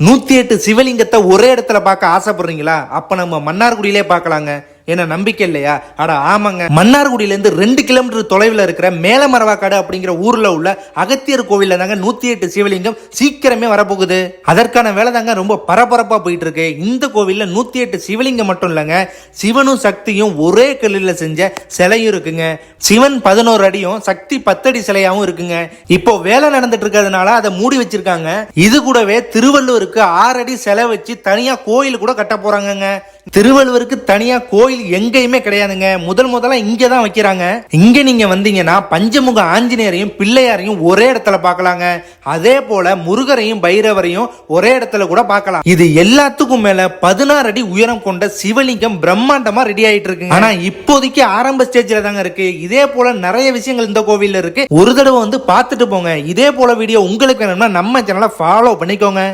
நூத்தி எட்டு சிவலிங்கத்தை ஒரே இடத்துல பார்க்க ஆசைப்படுறீங்களா? அப்ப நம்ம மன்னார்குடியிலே பார்க்கலாங்க. என்ன நம்பிக்கை இல்லையா? அட ஆமாங்க. மன்னார்குடியிலேருந்து ரெண்டு கிலோமீட்டர் தொலைவில் இருக்கிற மேலமரவாக்காடு அப்படிங்கிற ஊரில் உள்ள அகத்தியர் கோவில்ல தாங்க நூற்றி எட்டு சிவலிங்கம் சீக்கிரமே வரப்போகுது. அதற்கான வேலை தாங்க ரொம்ப பரபரப்பாக போயிட்டு இருக்கு இந்த கோவில்ல நூற்றி எட்டு சிவலிங்கம் மட்டும் இல்லைங்க சிவனும் சக்தியும் ஒரே கல்லில் செஞ்ச சிலையும் இருக்குங்க. சிவன் பதினோரு அடியும் சக்தி பத்தடி சிலையாகவும் இருக்குங்க. இப்போ வேலை நடந்துட்டு இருக்கிறதுனால அதை மூடி வச்சிருக்காங்க. இது கூடவே திருவள்ளுவருக்கு ஆறடி சிலை வச்சு தனியாக கோயில் கூட கட்ட போறாங்கங்க. திருவள்ளுவருக்கு தனியா கோயில் எங்கேயுமே கிடையாதுங்க. முதல் முதல்ல இங்கே தான் வைக்கிறாங்க. இங்க நீங்க வந்தீங்கன்னா பஞ்சமுக ஆஞ்சநேயரையும் பிள்ளையாரையும் ஒரே இடத்துல பார்க்கலாங்க. அதே போல முருகரையும் பைரவரையும் ஒரே இடத்துல கூட பார்க்கலாம். இது எல்லாத்துக்கும் மேல பதினாறு அடி உயரம் கொண்ட சிவலிங்கம் பிரம்மாண்டமா ரெடி ஆயிட்டு இருக்கு ஆனா இப்போதைக்கு ஆரம்ப ஸ்டேஜ்ல தாங்க இருக்கு. இதே போல நிறைய விஷயங்கள் இந்த கோவில்ல இருக்கு. ஒரு தடவை வந்து பார்த்துட்டு போங்க. இதே போல வீடியோ உங்களுக்கு வேணும்னா நம்ம சேனலை ஃபாலோ பண்ணிக்கோங்க.